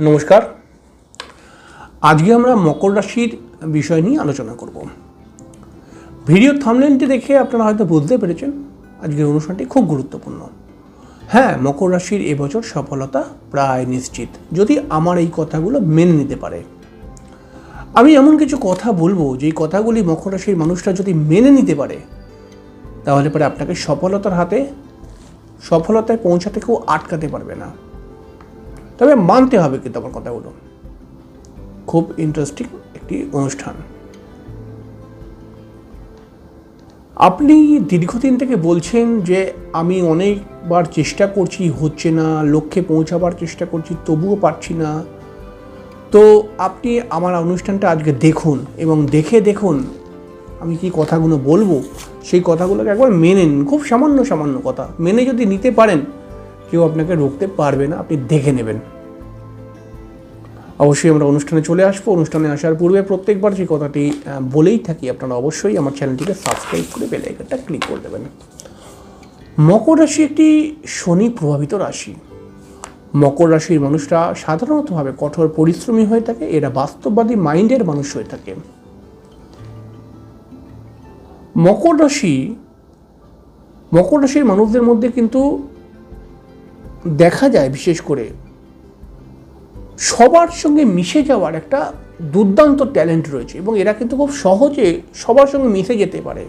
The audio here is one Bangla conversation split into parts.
নমস্কার। আজকে আমরা মকর রাশির বিষয় নিয়ে আলোচনা করব। ভিডিও থামলেনটি দেখে আপনারা হয়তো বুঝতে পেরেছেন, আজকের অনুষ্ঠানটি খুব গুরুত্বপূর্ণ। হ্যাঁ মকর রাশির এবছর সফলতা প্রায় নিশ্চিত, যদি আমার এই কথাগুলো মেনে নিতে পারে। আমি এমন কিছু কথা বলব, যেই কথাগুলি মকর রাশির মানুষরা যদি মেনে নিতে পারে, তাহলে পরে আপনাকে সফলতার হাতে, সফলতায় পৌঁছাতে কেউ আটকাতে পারবে না। তবে মানতে হবে কিন্তু আমার কথাগুলো। খুব ইন্টারেস্টিং একটি অনুষ্ঠান। আপনি দীর্ঘদিন থেকে বলছেন যে আমি অনেকবার চেষ্টা করছি, হচ্ছে না, লক্ষ্যে পৌঁছাবার চেষ্টা করছি, তবুও পারছি না। তো আপনি আমার অনুষ্ঠানটা আজকে দেখুন এবং দেখে দেখুন আমি কি কথাগুলো বলব? সেই কথাগুলোকে একবার মেনে খুব সামান্য সামান্য কথা। মেনে যদি নিতে পারেন কেউ আপনাকে রুখতে পারবে না, আপনি দেখে নেবেন। অবশ্যই আমরা অনুষ্ঠানে চলে আসব। অনুষ্ঠানে আসার পূর্বে প্রত্যেকবার যে কথাটি বলেই থাকি, আপনারা অবশ্যই আমার চ্যানেলটিকে সাবস্ক্রাইব করে বেল আইকনটা ক্লিক করে দেবেন। মকর রাশি একটি শনি প্রভাবিত রাশি। মকর রাশির মানুষরা সাধারণতভাবে কঠোর পরিশ্রমী হয়ে থাকে, এরা বাস্তববাদী মাইন্ডের মানুষ হয়ে থাকে। মকর রাশি, মকর রাশির মানুষদের মধ্যে কিন্তু দেখা যায়, বিশেষ করে সবার সঙ্গে মিশে যাওয়ার একটা দুর্দান্ত ট্যালেন্ট রয়েছে এবং এরা কিন্তু খুব সহজে সবার সঙ্গে মিশে যেতে পারে।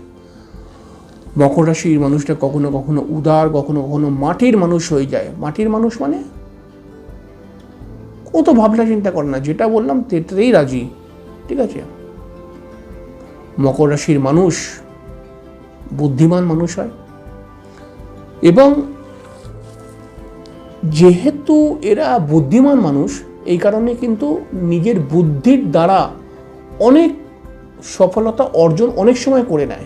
মকর রাশির মানুষটা কখনো কখনো উদার, কখনো কখনো মাটির মানুষ হয়ে যায়। মাটির মানুষ মানে? ও তো ভাবনা চিন্তা করে না, যেটা বললাম তেটাতেই রাজি, ঠিক আছে? মকর রাশির মানুষ বুদ্ধিমান মানুষ হয় এবং যেহেতু এরা বুদ্ধিমান মানুষ, এই কারণে কিন্তু নিজের বুদ্ধির দ্বারা অনেক সফলতা অর্জন অনেক সময় করে নেয়।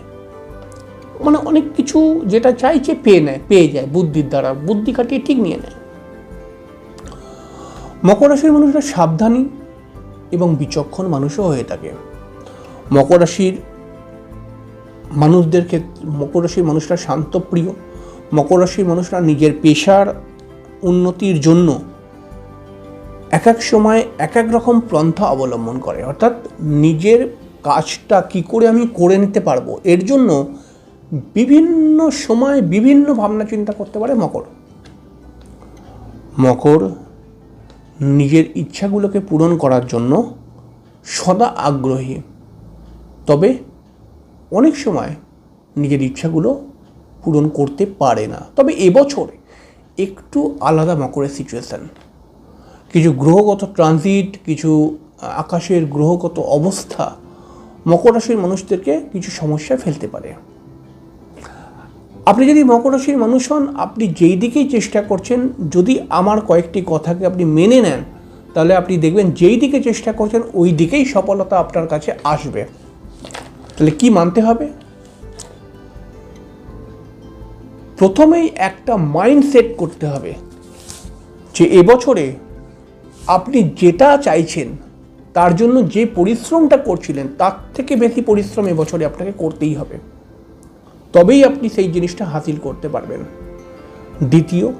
মানে অনেক কিছু যেটা চাইছে পেয়ে নেয়, পেয়ে যায় বুদ্ধির দ্বারা, বুদ্ধি কাটিয়ে ঠিক নিয়ে নেয়। মকর রাশির মানুষরা সাবধানী এবং বিচক্ষণ মানুষও হয়ে থাকে। মকর রাশির মানুষদের ক্ষেত্রে মকর রাশির মানুষরা শান্তপ্রিয়। মকর রাশির মানুষরা নিজের পেশার উন্নতির জন্য এক এক সময় এক এক রকম পন্থা অবলম্বন করে। অর্থাৎ নিজের কাজটা কি করে আমি করে নিতে পারব? এর জন্য বিভিন্ন সময় বিভিন্ন ভাবনা চিন্তা করতে পারে মকর। মকর নিজের ইচ্ছাগুলোকে পূরণ করার জন্য সদা আগ্রহী। তবে অনেক সময় নিজের ইচ্ছাগুলো পূরণ করতে পারে না। তবে এবছর একটু আলাদা মকরের সিচুয়েশান কিছু গ্রহগত ট্রানজিট কিছু আকাশের গ্রহগত অবস্থা মকর রাশির মানুষদেরকে কিছু সমস্যায় ফেলতে পারে। আপনি যদি মকর রাশির মানুষ হন, আপনি যেই দিকেই চেষ্টা করছেন, যদি আমার কয়েকটি কথাকে আপনি মেনে নেন, তাহলে আপনি দেখবেন যেই দিকে চেষ্টা করছেন, ওই দিকেই সফলতা আপনার কাছে আসবে। তাহলে কি মানতে হবে? প্রথমেই একটা মাইন্ড সেট করতে হবে যে এবছরে আপনি যেটা চাইছেন, তার জন্য যে পরিশ্রমটা করছিলেন, তার থেকে বেশি পরিশ্রম এবছরে আপনাকে করতেই হবে। তবেই আপনি সেই জিনিসটা হাসিল করতে পারবেন। দ্বিতীয়,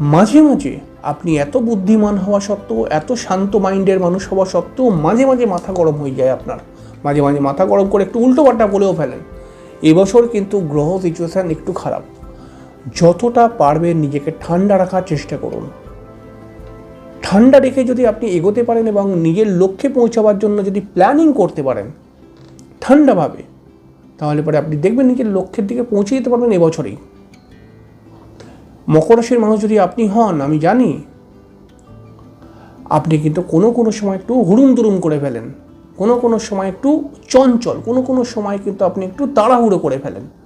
মাঝে মাঝে আপনি এত বুদ্ধিমান হওয়া সত্ত্বেও, এত শান্ত মাইন্ডের মানুষ হওয়া সত্ত্বেও মাঝে মাঝে মাথা গরম হয়ে যায় আপনার। মাঝে মাঝে মাথা গরম করে একটু উল্টো পাল্টা বলেও ফেলেন। এবছর কিন্তু গ্রহ সিচুয়েশান একটু খারাপ। যতটা পারবেন নিজেকে ঠান্ডা রাখার চেষ্টা করুন। ঠান্ডা রেখে যদি আপনি এগোতে পারেন এবং নিজের লক্ষ্যে পৌঁছাবার জন্য যদি প্ল্যানিং করতে পারেন ঠান্ডাভাবে তাহলে পরে আপনি দেখবেন নিজের লক্ষ্যের দিকে পৌঁছে যেতে পারবেন এবছরেই। মকর রাশির মানুষ যদি আপনি হন, আমি জানি আপনি কিন্তু কোনো কোনো সময় একটু হুড়ুম দুরুম করে ফেলেন। কোনো কোনো সময় একটু চঞ্চল, কোনো কোনো সময় কিন্তু আপনি একটু তাড়াহুড়ো করে ফেলেন।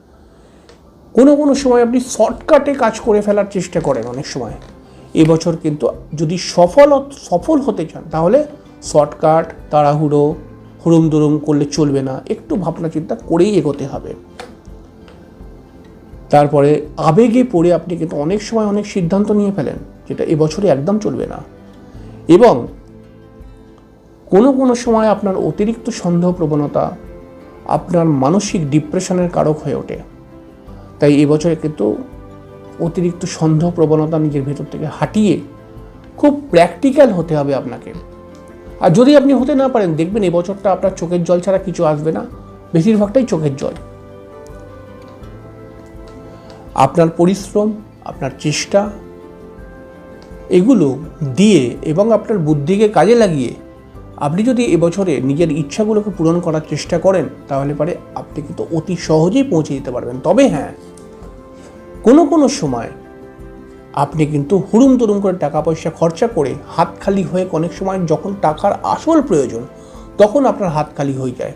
কোনো কোনো সময় আপনি শর্টকাটে কাজ করে ফেলার চেষ্টা করেন অনেক সময়। এবছর কিন্তু যদি সফল সফল হতে চান, তাহলে শর্টকাট, তাড়াহুড়ো হুড়ুম দুরুম করলে চলবে না, একটু ভাবনা চিন্তা করেই এগোতে হবে। তারপরে আবেগে পড়ে আপনি কিন্তু অনেক সময় অনেক সিদ্ধান্ত নিয়ে ফেলেন, যেটা এবছরে একদম চলবে না। এবং কোনো কোনো সময় আপনার অতিরিক্ত সন্দেহ প্রবণতা, আপনার মানসিক ডিপ্রেশনের কারক হয়ে ওঠে। তাই এবছরে কিন্তু অতিরিক্ত সন্দেহ, প্রবণতা নিজের ভেতর থেকে হাঁটিয়ে খুব প্র্যাকটিক্যাল হতে হবে আপনাকে। আর যদি আপনি হতে না পারেন, দেখবেন এই বছরটা আপনার চোখের জল ছাড়া কিছু আসবে না। বেশিরভাগটাই চোখের জল। আপনার পরিশ্রম, আপনার চেষ্টা, এগুলো দিয়ে এবং আপনার বুদ্ধিকে কাজে লাগিয়ে আপনি যদি এবছরে নিজের ইচ্ছাগুলোকে পূরণ করার চেষ্টা করেন, তাহলে পরে আপনি কিন্তু অতি সহজেই পৌঁছে যেতে পারবেন। তবে হ্যাঁ কোনো কোনো সময় আপনি কিন্তু হুড়ুম তুরুম করে টাকা পয়সা খরচা করে হাত খালি হয়ে অনেক সময় যখন টাকার আসল প্রয়োজন, তখন আপনার হাত খালি হয়ে যায়।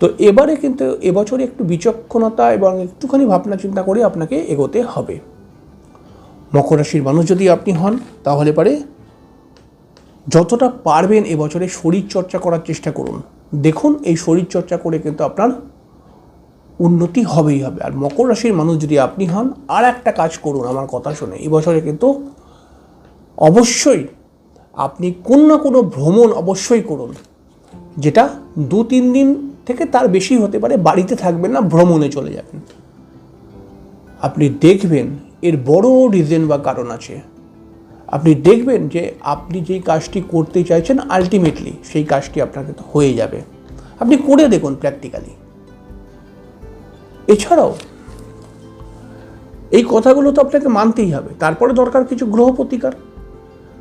তো এবারে কিন্তু এবছরে একটু বিচক্ষণতা এবং একটুখানি ভাবনা চিন্তা করে আপনাকে এগোতে হবে। মকর রাশির মানুষ যদি আপনি হন, তাহলে পারে যতটা পারবেন এবছরে শরীরচর্চা করার চেষ্টা করুন। দেখুন, এই শরীরচর্চা করে কিন্তু আপনার উন্নতি হবেই হবে। আর মকর রাশির মানুষ যদি আপনি হন আর একটা কাজ করুন, আমার কথা শুনে। এবছরে কিন্তু অবশ্যই আপনি কোন না কোনো ভ্রমণ অবশ্যই করুন, যেটা দু, তিন দিন থেকে তার বেশি হতে পারে, বাড়িতে থাকবেন না, ভ্রমণে চলে যাবেন। আপনি দেখবেন এর বড় রিজন বা কারণ আছে। আপনি দেখবেন যে আপনি যেই কাজটি করতে চাইছেন আলটিমেটলি সেই কাজটি আপনার হয়ে যাবে। আপনি করে দেখুন প্র্যাকটিক্যালি এছাড়াও, এই কথাগুলো তো আপনাকে মানতেই হবে। তারপরে দরকার কিছু গ্রহ প্রতিকার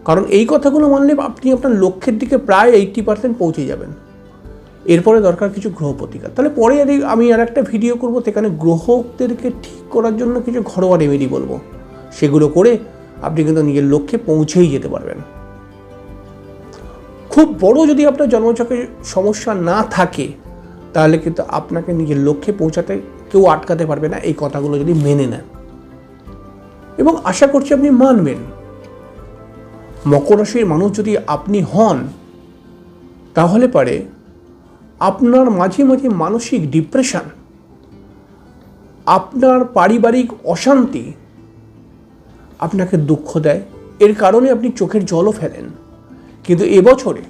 কারণ এই কথাগুলো মানলে আপনি আপনার লক্ষ্যের দিকে প্রায় এইটটি পার্সেন্ট পৌঁছে যাবেন। এরপরে দরকার কিছু গ্রহ প্রতিকার তাহলে পরে আমি আর একটা ভিডিও করব, সেখানে গ্রহদেরকে ঠিক করার জন্য কিছু ঘরোয়া রেমেডি বলব। সেগুলো করে আপনি কিন্তু নিজের লক্ষ্যে পৌঁছেই যেতে পারবেন। খুব বড় যদি আপনার জন্মচকে সমস্যা না থাকে, তাহলে কিন্তু আপনাকে নিজের লক্ষ্যে পৌঁছাতে কেউ আটকাতে পারবে না এই কথাগুলো যদি মেনে নেন। এবং আশা করছি আপনি মানবেন। মকর রাশির মানুষ যদি আপনি হন, তাহলে পারে আপনার মাঝে মাঝে মানসিক ডিপ্রেশন আপনার পারিবারিক অশান্তি আপনাকে দুঃখ দেয়। এর কারণে আপনি চোখের জলও ফেলেন। কিন্তু এবছরে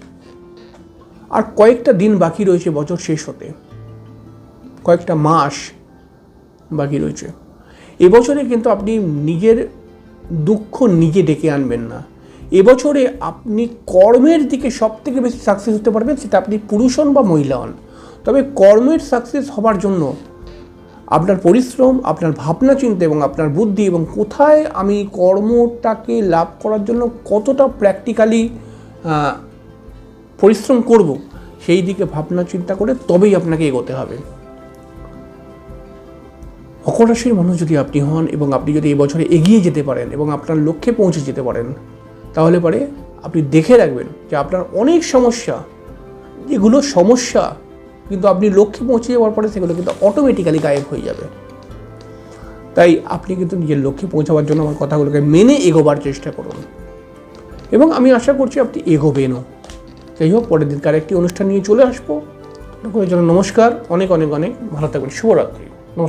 আর কয়েকটা দিন বাকি রয়েছে বছর শেষ হতে। কয়েকটা মাস বাকি রয়েছে। এবছরে কিন্তু আপনি নিজের দুঃখ নিজে ডেকে আনবেন না। এবছরে আপনি কর্মের দিকে সব থেকে বেশি সাকসেস হতে পারবেন, সেটা আপনি পুরুষ হন বা মহিলা হন। তবে কর্মের সাকসেস হবার জন্য আপনার পরিশ্রম, আপনার ভাবনা চিন্তা এবং আপনার বুদ্ধি এবং কোথায় আমি কর্মটাকে লাভ করার জন্য কতটা প্র্যাকটিক্যালি পরিশ্রম করব, সেই দিকে ভাবনা চিন্তা করে তবেই আপনাকে এগোতে হবে। মকর রাশির মানুষ যদি আপনি হন এবং আপনি যদি এবছরে এগিয়ে যেতে পারেন এবং আপনার লক্ষ্যে পৌঁছে যেতে পারেন, তাহলে পরে আপনি দেখে রাখবেন যে আপনার অনেক সমস্যা, যেগুলো সমস্যা, কিন্তু আপনি লক্ষ্যে পৌঁছে যাওয়ার পরে সেগুলো কিন্তু অটোমেটিক্যালি গায়েব হয়ে যাবে। তাই আপনি কিন্তু নিজের লক্ষ্যে পৌঁছাবার জন্য আমার কথাগুলোকে মেনে এগোবার চেষ্টা করুন। এবং আমি আশা করছি আপনি এগোবেনও। যাই হোক, পরের দিনকার একটি অনুষ্ঠান নিয়ে চলে আসব। জন্য নমস্কার, অনেক অনেক অনেক ভালো থাকবেন। শুভরাত্রি।